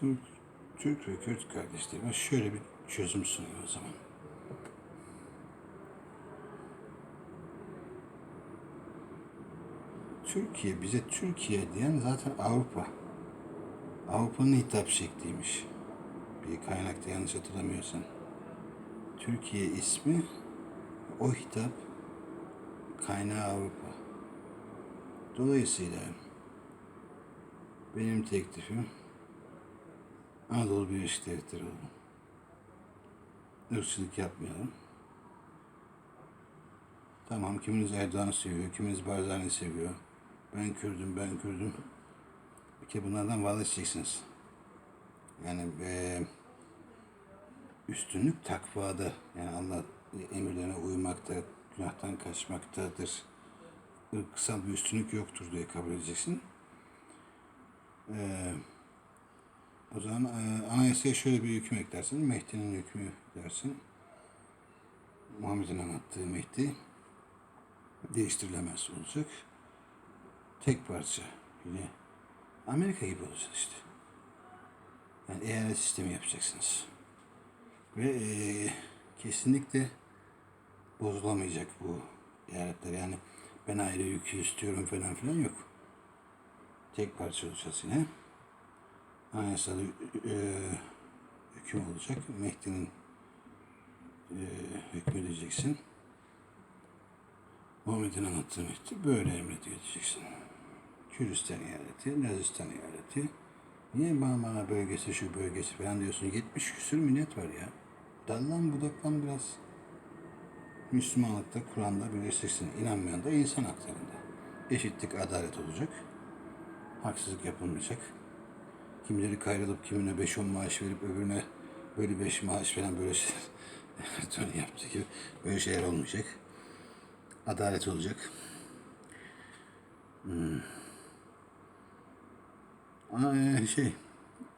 Türk, Türk ve Kürt kardeşlerime şöyle bir çözüm sunuyor o zaman. Türkiye, bize Türkiye diyen zaten Avrupa. Avrupa'nın hitap şekliymiş. Bir kaynakta yanlış hatırlamıyorsam. Türkiye ismi, o hitap kaynağı Avrupa. Dolayısıyla benim teklifim Anadolu Birleşik Devletleri olun. Irkçılık yapmayalım. Tamam kiminiz Erdoğan'ı seviyor, kiminiz Barzani'yi seviyor. Ben Kürdüm, ben Kürdüm. Bir kere bunlardan vazgeçeceksiniz. Yani eee üstünlük takvada. Yani Allah emirlerine uymakta, günahtan kaçmaktadır. Irksal bir üstünlük yoktur diye kabul edeceksin. Eee o zaman e, anayasaya şöyle bir hüküm eklersin. Mehdi'nin hükmü dersin. Muhammed'in anlattığı Mehdi değiştirilemez olacak. Tek parça. Yine Amerika gibi olacak işte. Yani eyalet sistemi yapacaksınız. Ve e, kesinlikle bozulamayacak bu eyaletler. Yani ben ayrı yükü istiyorum falan filan yok. Tek parça olacağız yine anayasada e, hüküm olacak. Mehdi'nin e, hükmedeceksin. Muhammed'in anlattığı Mehdi böyle emrediyor diyeceksin. Kürdistan eyaleti, Nazistan eyaleti. Niye Marmara bölgesi, şu bölgesi falan diyorsun. 70 küsür millet var ya. Dallan budaklan biraz Müslümanlıkta, Kur'an'da birleştirsin. İnanmayan da insan haklarında. Eşitlik, adalet olacak. Haksızlık yapılmayacak. Kimileri kayrılıp kimine 5-10 maaş verip öbürüne böyle 5 maaş falan böyle şeyler Tony yaptı gibi böyle şeyler olmayacak. Adalet olacak. Hmm. Aa, e, şey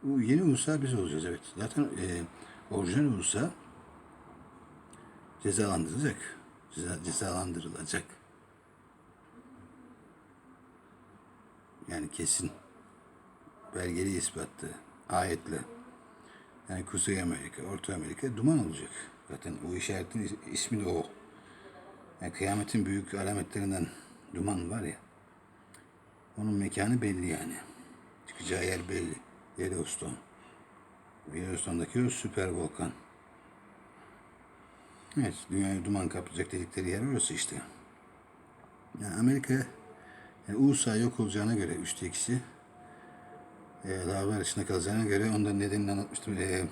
bu yeni uluslar biz olacağız evet. Zaten e, orijinal uluslar cezalandırılacak. Ceza, cezalandırılacak. Yani kesin belgeli ispatlı, ayetle. Yani Kuzey Amerika, Orta Amerika duman olacak. Zaten o işaretin is- ismi de o. Yani kıyametin büyük alametlerinden duman var ya. Onun mekanı belli yani. Çıkacağı yer belli. Yellowstone. Yellowstone'daki o süper volkan. Evet, dünyayı duman kaplayacak dedikleri yer orası işte. Yani Amerika yani USA yok olacağına göre üçte ikisi e, lavalar içinde kalacağına göre ondan nedenini anlatmıştım. E,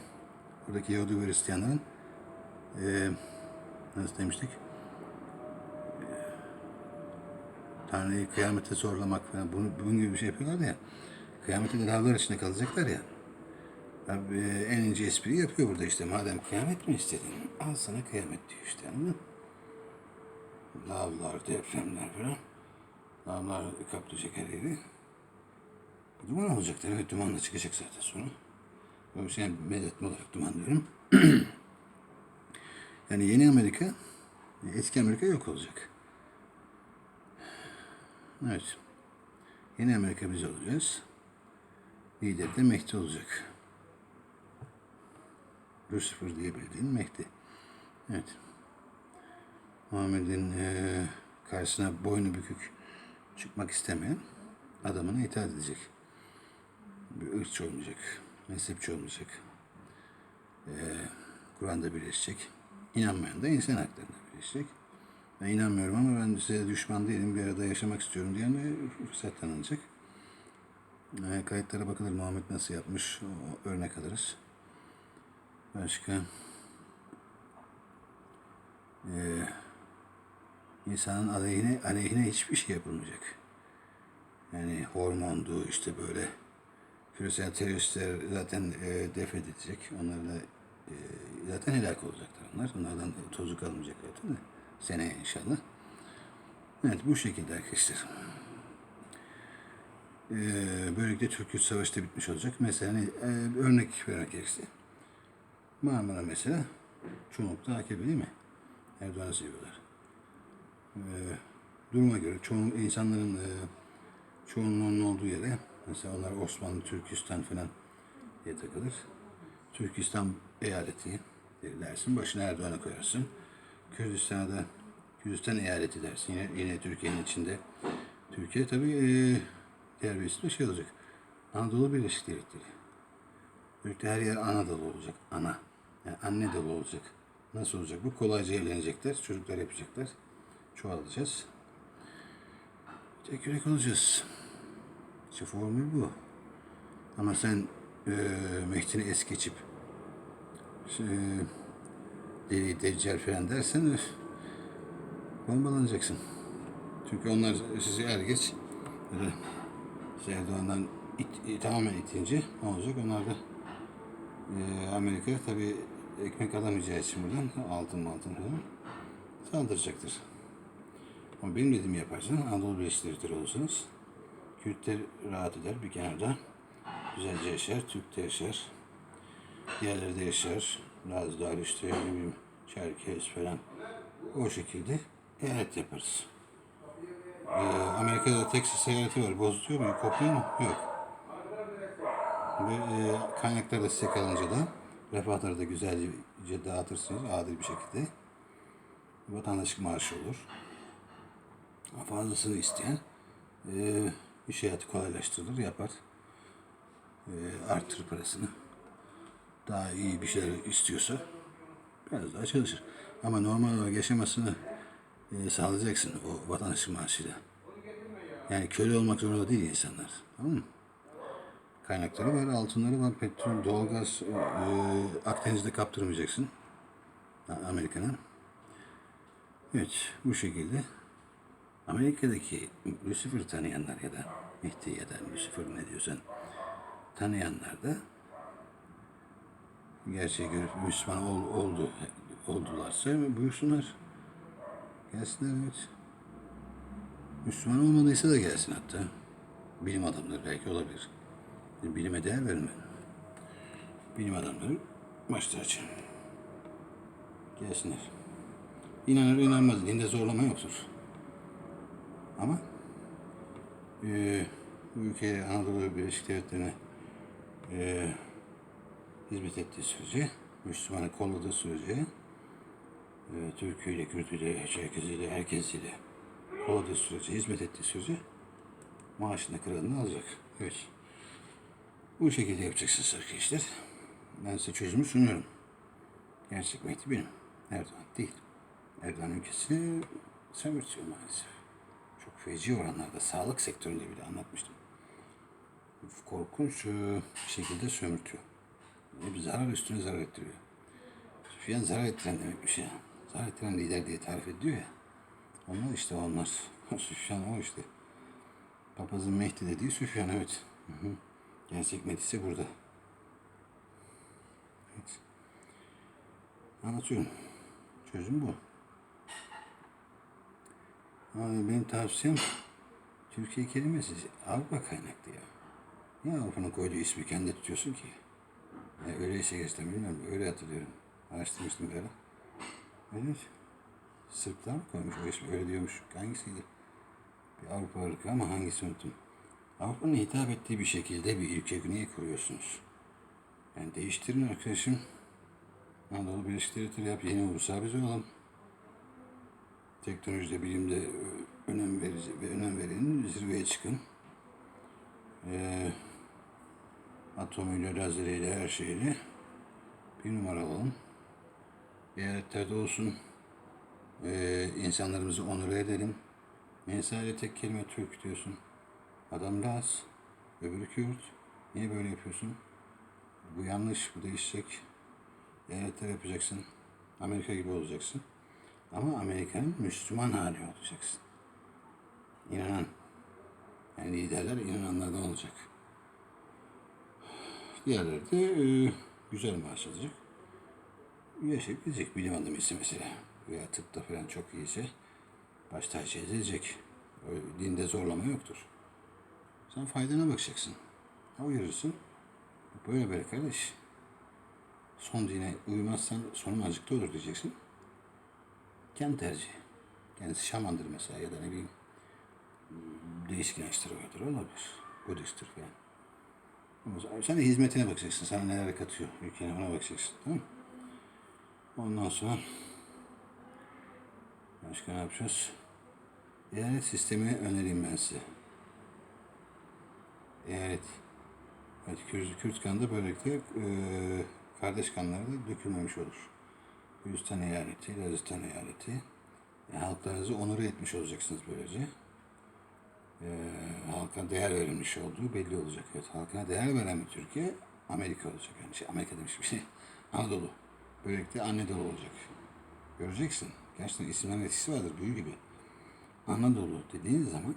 buradaki Yahudi ve Hristiyanların e, nasıl demiştik? E, Tanrı'yı kıyamete zorlamak falan bunu, bunun gibi bir şey yapıyorlar ya. Kıyamete de lavalar içinde kalacaklar ya. Abi, en ince espri yapıyor burada işte. Madem kıyamet mi istedin? Al sana kıyamet diyor işte. Anladın mı? Lavlar, depremler falan. Lavlar kaplayacak her yeri. Duman olacaktır. Evet dumanla çıkacak zaten sonra. Böyle şey belirtme olarak duman diyorum. yani yeni Amerika, eski Amerika yok olacak. Evet. Yeni Amerika biz olacağız. Lider de Mehdi olacak. Lucifer diye bildiğin Mehdi. Evet. Muhammed'in eee karşısına boynu bükük çıkmak istemeyen adamına itaat edecek. Bir ırkçı olmayacak, mezhepçi olmayacak. Ee, Kur'an'da birleşecek. İnanmayan da insan haklarında birleşecek. Ben inanmıyorum ama ben size düşman değilim, bir arada yaşamak istiyorum diyen fırsat tanınacak. Ee, kayıtlara bakılır Muhammed nasıl yapmış, o örnek alırız. Başka ee, insanın aleyhine, aleyhine hiçbir şey yapılmayacak. Yani hormondu işte böyle küresel teröristler zaten e, def edilecek. Onlar da e, zaten helak olacaklar onlar. Onlardan tozu kalmayacak zaten de. Seneye inşallah. Evet bu şekilde arkadaşlar. E, böylelikle Türk Savaşı da bitmiş olacak. Mesela e, örnek vermek gerekirse. Marmara mesela çoğunlukla AKP değil mi? Erdoğan'ı seviyorlar. E, duruma göre çoğu insanların e, çoğunluğunun olduğu yere mesela onlar Osmanlı, Türkistan falan diye takılır. Türkistan eyaleti dersin. Başına Erdoğan'ı koyarsın. Kürdistan'a da Kürdistan eyaleti dersin. Yine, yine Türkiye'nin içinde. Türkiye tabii eee diğer bir ismi şey olacak. Anadolu Birleşik Devletleri. Böylelikle her yer Anadolu olacak. Ana. Yani anne dolu olacak. Nasıl olacak bu? Kolayca evlenecekler. Çocuklar yapacaklar. Çoğalacağız. Tek yürek olacağız. İşte formül bu. Ama sen eee Mehdi'ni es geçip şey, deli deccal falan dersen öf, bombalanacaksın. Çünkü onlar sizi er geç işte Erdoğan'dan it, it- tamamen itince olacak? Onlar da eee Amerika tabii ekmek alamayacağı için buradan altın altın falan saldıracaktır. Ama benim dediğimi yaparsan Anadolu Birleşik Devletleri olursanız Kürtler rahat eder bir kenarda. Güzelce yaşar, Türk de yaşar. Diğerleri de yaşar. Laz, Dar, işte ne bileyim, Çerkez falan. O şekilde eyalet yaparız. Ee, Amerika'da Texas eyaleti var. Bozutuyor mu? Kopuyor mu? Yok. Ve e, kaynaklar da size kalınca da refahları da güzelce dağıtırsınız adil bir şekilde. Vatandaşlık maaşı olur. Fazlasını isteyen e, iş hayatı kolaylaştırılır, yapar. E, artırır parasını. Daha iyi bir şeyler istiyorsa biraz daha çalışır. Ama normal olarak yaşamasını e, sağlayacaksın o vatandaşlık maaşıyla. Yani köle olmak zorunda değil insanlar. Tamam mı? Kaynakları var, altınları var, petrol, doğalgaz, e, Akdeniz'de kaptırmayacaksın. Amerika'nın. Evet, bu şekilde Amerika'daki Lucifer tanıyanlar ya da Mehdi ya da Lucifer ne diyorsan tanıyanlar da gerçeği görüp Müslüman ol, oldu, oldularsa buyursunlar. Gelsinler evet. Müslüman olmadıysa da gelsin hatta. Bilim adamları belki olabilir. Bilime değer verin ben. Bilim adamları başta açın. Gelsinler. İnanır inanmaz. Dinde zorlama yoktur. Ama eee bu ülkeye Anadolu Birleşik Devletleri'ne eee hizmet ettiği sürece, Müslümanı kolladığı sürece, eee Türküyle, Kürtüyle, Çerkeziyle, herkesiyle kolladığı sürece, hizmet ettiği sürece maaşını kralını alacak. Evet. Bu şekilde yapacaksınız arkadaşlar. Ben size çözümü sunuyorum. Gerçek Mehdi benim. Erdoğan değil. Erdoğan ülkesini sömürtüyor maalesef. Feci oranlarda sağlık sektöründe bile anlatmıştım. Korkunç e, şekilde sömürtüyor. Hep zarar üstüne zarar ettiriyor. Süfyan zarar ettiren demekmiş ya. Zarar ettiren lider diye tarif ediyor ya. Onlar işte onlar. Süfyan o işte. Papazın Mehdi dediği Süfyan evet. Hı hı. Gerçek Mehdi burada. Evet. Anlatıyorum. Çözüm bu. Abi benim tavsiyem Türkiye kelimesi Avrupa kaynaklı ya. Niye Avrupa'nın koyduğu ismi kendi tutuyorsun ki? Ya öyleyse gerçekten bilmiyorum. Öyle hatırlıyorum. Araştırmıştım ara. Evet. Sırplar mı koymuş o ismi? Öyle diyormuş. Hangisiydi? Bir Avrupa ırkı ama hangisi unuttum. Avrupa'nın hitap ettiği bir şekilde bir ülke niye kuruyorsunuz? Yani değiştirin arkadaşım. Anadolu Birleşik Devletleri yap. Yeni ulusal biz olalım teknolojide, bilimde ö- önem verici ve önem verenin zirveye çıkın. Ee, atomuyla, lazeriyle, her şeyle bir numara olun. Eyaletlerde olsun. Ee, insanlarımızı onur edelim. Mensale tek kelime Türk diyorsun. Adam Laz, öbürü Kürt. Niye böyle yapıyorsun? Bu yanlış, bu değişecek. Eyaletler yapacaksın. Amerika gibi olacaksın. Ama Amerika'nın Müslüman hali olacaksın. İnanan. Yani liderler inananlardan olacak. Diğerleri de e, güzel maaş alacak. Yaşayıp gidecek bilim adamı ise mesela. Veya tıpta falan çok iyiyse baş tacı edilecek. O dinde zorlama yoktur. Sen faydana bakacaksın. Ha uyarırsın. Böyle böyle kardeş. Son dine uymazsan sonun acıkta olur diyeceksin. Kendi tercihi. Kendisi şamandır mesela ya da ne bileyim değişik inançları vardır olabilir. Budisttir zaman Sen de hizmetine bakacaksın. Sana neler katıyor ülkene ona bakacaksın. Tamam mı? Ondan sonra başka ne yapacağız? Eyalet sistemi önereyim ben size. Eyalet. Evet, Kürt, Kürt kanı da böylelikle e, kardeş kanları da dökülmemiş olur. Gürcistan eyaleti, Lazistan eyaleti. Yani halklarınızı onur etmiş olacaksınız böylece. E, halka değer verilmiş olduğu belli olacak. Evet, halkına değer veren bir Türkiye Amerika olacak. Yani şey, Amerika demiş bir şey. Anadolu. Böylelikle Anadolu olacak. Göreceksin. Gerçekten isimlerin etkisi vardır büyü gibi. Anadolu dediğin zaman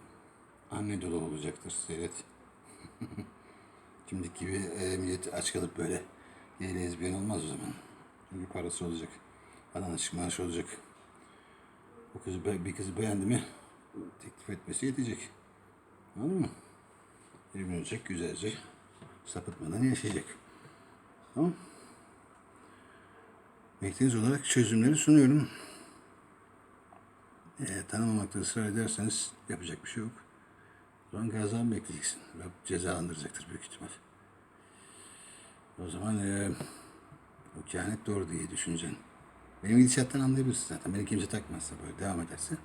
Anadolu olacaktır. Seyret. Şimdiki gibi e, millet aç kalıp böyle gay lezbiyen olmaz o zaman. Çünkü parası olacak. Adam açık maaş olacak. O kızı be- bir kızı beğendi mi teklif etmesi yetecek. Anladın mı? Evlenecek güzelce. Sapıtmadan yaşayacak. Tamam Bekleriz olarak çözümleri sunuyorum. Eğer tanımamakta ısrar ederseniz yapacak bir şey yok. O zaman gazdan bekleyeceksin. Rab cezalandıracaktır büyük ihtimal. O zaman eee o kehanet doğru diye düşüneceksin. Benim gidişattan anlayabilirsin zaten. Beni kimse takmazsa böyle devam ederse.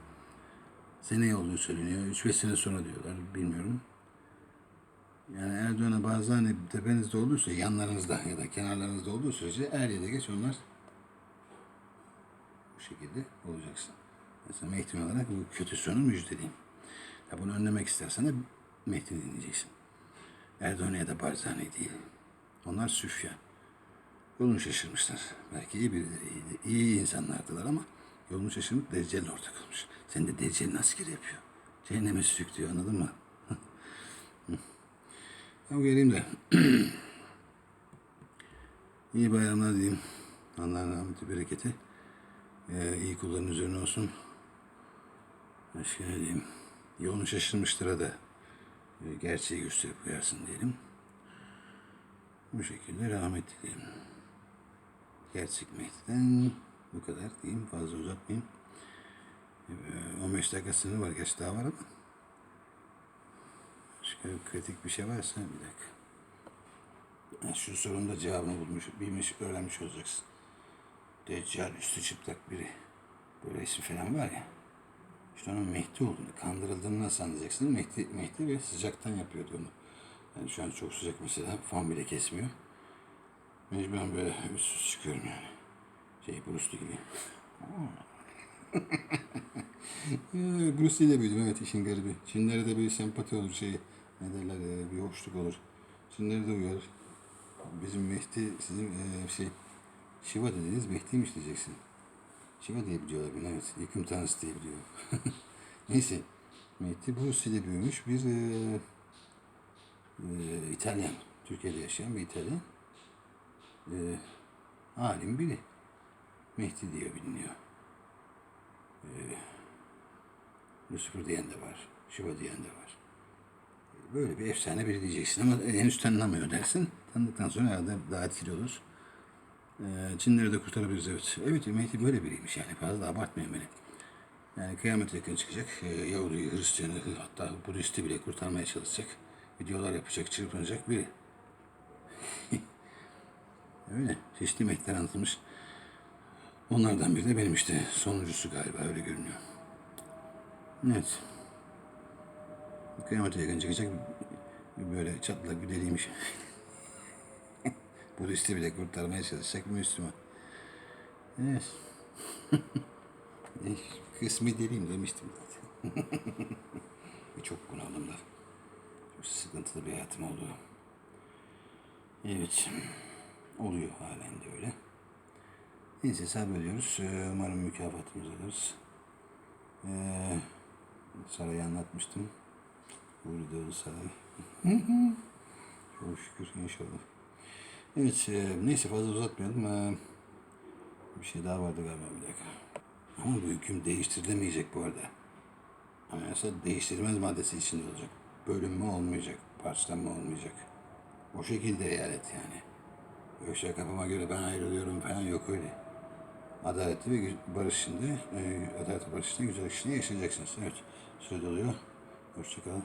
Seneye olduğu söyleniyor. 3-5 sene sonra diyorlar. Bilmiyorum. Yani Erdoğan'a bazı hani tepenizde olursa, yanlarınızda ya da kenarlarınızda olduğu sürece er ya da geç onlar bu şekilde olacaksın. Mesela Mehdi olarak bu kötü sonu müjdeleyeyim. Ya bunu önlemek istersen de Mehdi'ni dinleyeceksin. Erdoğan ya da Barzani değil. Onlar süfya. Yolunu şaşırmışlar. Belki iyi birileri, iyi, iyi insanlardılar ama yolunu şaşırıp Deccal'le ortak olmuş. Sen de Deccal'in askeri yapıyor. Cehenneme sürüklüyor anladın mı? Ya geleyim de. iyi bayramlar diyeyim. Allah'ın rahmeti, bereketi. Ee, iyi kulların üzerine olsun. Başka ne diyeyim? Yolunu şaşırmıştıra da e, gerçeği gösterip uyarsın diyelim. Bu şekilde rahmet dileyelim. Gerçek Mehdi'den bu kadar diyeyim. Fazla uzatmayayım. Ee, 15 dakika sınırı var. Gerçi daha var ama. Başka bir kritik bir şey varsa bir dakika. Şu sorunun da cevabını bulmuş, bilmiş, öğrenmiş olacaksın. Deccal üstü çıplak biri. Böyle isim falan var ya. İşte onun Mehdi olduğunu, kandırıldığını nasıl anlayacaksın? Mehdi, Mehdi ve sıcaktan yapıyordu onu. Yani şu an çok sıcak mesela, fan bile kesmiyor. Mecburen böyle üstsüz çıkıyorum yani. Şey, Bruce gibi. Ee, Bruce Lee'yle büyüdüm evet işin garibi. Çinlere de bir sempati olur şey, ne derler e, bir hoşluk olur. Çinlere de uyar. Bizim Mehdi, sizin e, şey, Shiva dediğiniz Mehdi'ymiş diyeceksin. Shiva diye biliyorlar beni evet. Yıkım tanrısı diye biliyor. Neyse. Mehdi Bruce ile büyümüş bir e, e, İtalyan. Türkiye'de yaşayan bir İtalyan. E, alim biri. Mehdi diye biliniyor. E, Lucifer diyen de var. Shiva diyen de var. Böyle bir efsane biri diyeceksin ama henüz tanınamıyor dersin. Tanıdıktan sonra herhalde daha etkili olur. Ee, Çinleri de kurtarabiliriz evet. Evet Mehdi böyle biriymiş yani fazla abartmayın beni. Yani kıyamet yakın çıkacak. Ee, Yahudi'yi, Hristiyan'ı hatta Budist'i bile kurtarmaya çalışacak. Videolar yapacak, çırpınacak biri. öyle. Çeşitli Mehdi'ler anlatılmış. Onlardan biri de benim işte. Sonuncusu galiba öyle görünüyor. Evet. Kıyamete yakın çıkacak böyle çatlak bir deliymiş. Budist'i bile kurtarmaya çalışacak Müslüman. Evet. Eh, Kısmi deliyim demiştim zaten. Çok bunalımlar. Çok sıkıntılı bir hayatım oldu. Evet. Oluyor halen de öyle. Neyse sabrediyoruz. Ee, Umarım mükafatımızı alırız. Ee, sarayı anlatmıştım. Uğurlu Saray. Çok şükür inşallah. Evet, e, neyse fazla uzatmayalım. E, bir şey daha vardı galiba bir dakika. Ama bu hüküm değiştirilemeyecek bu arada. Anayasa değiştirilmez maddesi içinde olacak. Bölünme olmayacak, parçalanma olmayacak. O şekilde eyalet yani. Yoksa kafama göre ben ayrılıyorum falan yok öyle. Adaletli gü- barış içinde, e, adalet ve barış içinde güzel içinde yaşayacaksınız. Evet, süre doluyor. Hoşçakalın.